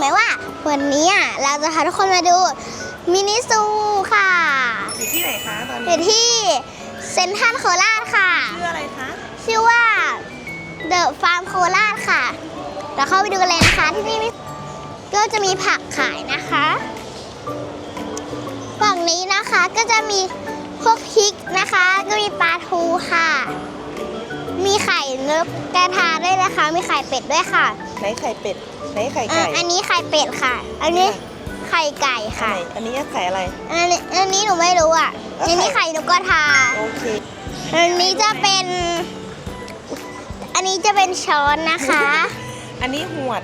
ไหมว่า วันนี้อะเราจะพาทุกคนมาดูมินิซูค่ะอยู่ที่ไหนคะตอนอนี้ยู่ที่เซ็นทรัลโคราชค่ะ ชื่ออะไรคะชื่อว่าเดอะฟาร์มโคราชค่ะ เราเข้าไปดูกันเลยนะคะที่นี่มีก็จะมีผักขายนะคะฝั่งนี้นะคะก็จะมีพวกพริกนะคะ ก็มีปลาทูค่ะ มีไข่นกกระทาด้วยนะคะ มีไข่เป็ดด้วยค่ะ ไหนไข่เป็ดไหนไข่อะไก่อันนี้ไข่เป็ดค่ะ อันนี้ไข่ไก่อันค่ะไหนอันนี้ไข่อะไร อันนี้อันนี้หนูไม่รู้อะแล้วอันนี้ไข่ไข่นกกระทา โอเค อันนี้จะเป็น อันนี้จะเป็นช้อนนะคะ อันนี้หวด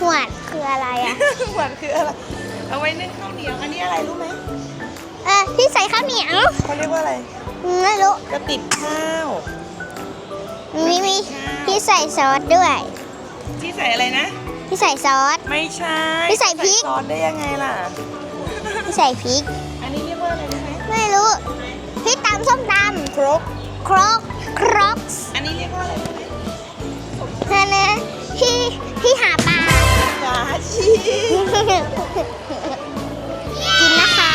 หวดคืออะไรอะ หวดคืออะไร เอาไว้นึ่งข้าวเหนียว อันนี้อะไรรู้ไหมเออที่ใส่ข้าวเหนียวเขาเรียกว่าอะไร ไม่รู้ กระติบข้าว มีมีที่ใส่ซอสด้วย ที่ใส่อะไรนะ ที่ใส่ซอส ไม่ใช่ที่ใส่พริก ซอสได้ยังไงล่ะ ที่ใส่พริก อันนี้เรียกว่าอะไรรู้ไหมไม่รู้พริกตำส้มตครกำครกครกอันนี้เรียกว่าอะไรรู้ไหมนั่นนะที่ที่หาปลาฝาชีกินนะคะ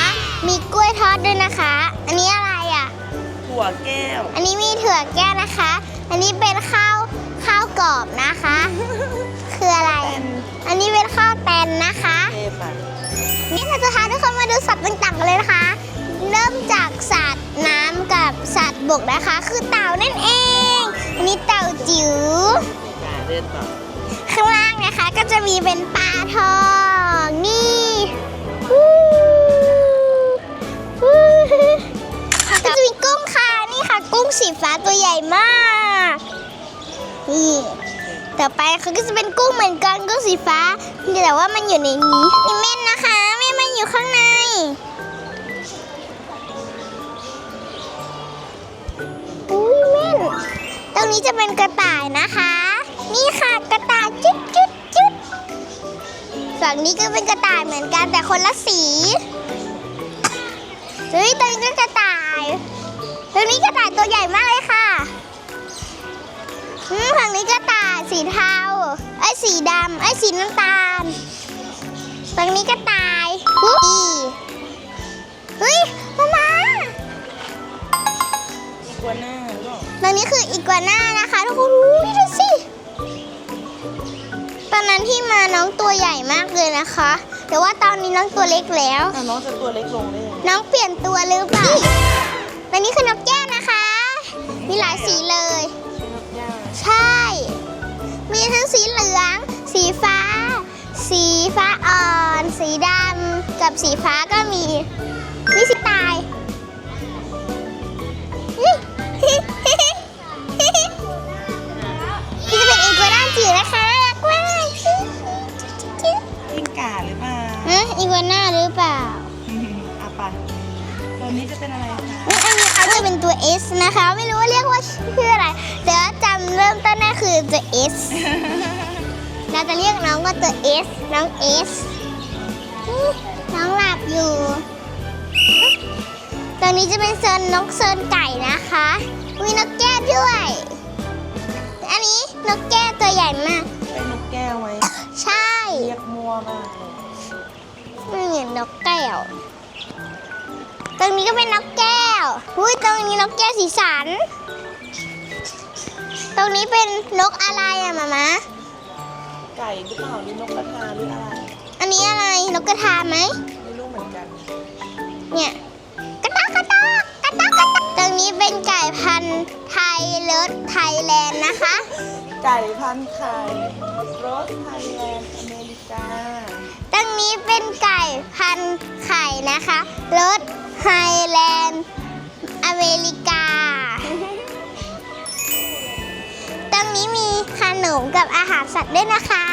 มีกล้วยทอดด้วยนะคะ อันนี้อะไรอะหัวแก้ว อันนี้มีถั่วแก้วนะคะ อันนี้เป็น ดูสัตว์ต่างๆกันเลยนะคะ เริ่มจากสัตว์น้ำกับสัตว์บกนะคะ คือเต่านั่นเองอันนี้เต่าจิ๋วอ่าเดินต่อข้างล่างนะคะก็จะมีเป็นปลาทองนี่วู้วู้ก็จะมีกุ้งค่ะนี่ค่ะ กุ้งสีฟ้าตัวใหญ่มากนี่ต่อไปเขาก็จะเป็นกุ้งเหมือนกันกุ้งสีฟ้าแต่ว่ามันอยู่ในนี้ นี้จะเป็นกระต่ายนะคะ นี่ค่ะกระต่ายจุดจุดจุดฝั่งนี้ก็เป็นกระต่ายเหมือนกันแต่คนละสีเฮ้ยตรงนี้ก็กระต่ายตรงนี้กระต่ายตัวใหญ่มากเลยค่ะฝั่งนี้กระต่ายสีเทาไอ้สีดำไอ้สีน้ำตาลฝั่งนี้กระต่ายอุ๊ยเฮ้ยมามา กัวน่าหรือเปล่าตรงนี้คืออีกัวน่านะคะทุกคนอุ๊ยดูสิ ตอนนั้นที่มาน้องตัวใหญ่มากเลยนะคะ แต่ว่าตอนนี้น้องตัวเล็กแล้ว อะน้องจะตัวเล็กลงได้ยังไงน้องเปลี่ยนตัวหรือเปล่าตอนนี้คือนกแก้วนะคะ มีหลายสีเลยนกย่าใช่ มีทั้งสีเหลือง สีฟ้า สีฟ้าอ่อน สีดำ กับสีฟ้าก็มี มีสีตายาหรือเปล่าฮะอีกัวน่าหรือเปล่าอะไปตัวนี้จะเป็นอะไรคะนี่อันนี้เขาจะเป็นตัว S นะคะ ไม่รู้ว่าเรียกว่าชื่ออะไรเดี๋ยวจำเริ่มต้นได้คือตัว S เราจะเรียกน้องว่าตัว S น้อง S นี่น้องหลับอยู่ ตอนนี้จะเป็นเซินนกเซินไก่นะคะ มีนกแก้วด้วย อันนี้นกแก้วตัวใหญ่มาก เป็นนกแก้วไห มใช่เรียกมัวมากเลยไม่เหมือนนกแก้ว ตรงนี้ก็เป็นนกแก้วอุ้ยตรงนี้นกแก้วสีสัน ตรงนี้เป็นนกอะไรอะมามะไก่หรือเปล่าหรือนกกระทาหรืออะไรอันนี้อะไรนกกระทาไหมไม่รู้เหมือนกัน เนี่ยกระตากกระตากกระตากกระตากตรงนี้เป็นไก่พันธุ์ไทยเลิศไทยแลนด์นะคะ ไก่พันธุ์ไข่โรสไทยแลนด์อเมริกาตรงนี้เป็นไก่พันธุ์ไข่นะคะรสไฮแลนด์อเมริกาตรงนี้มีขนมกับอาหารสัตว์ด้วยนะคะ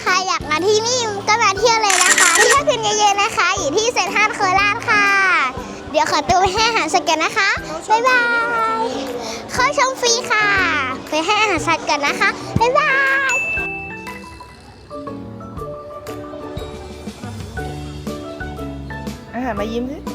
ใครอยากมาที่นี่ก็มาเที่ยวเลยนะคะเที่ยวคืนเย็นๆนะคะ อยู่ที่เซ็นทรัลโคราชค่ะ เดี๋ยวขอตัวไปให้อาหารสัตว์กันนะคะ บ๊ายบายเข้าชมฟรีค่ะ ไปให้อาหารสัตว์กันนะคะ บ๊ายบายอาหารมายิ้มสิ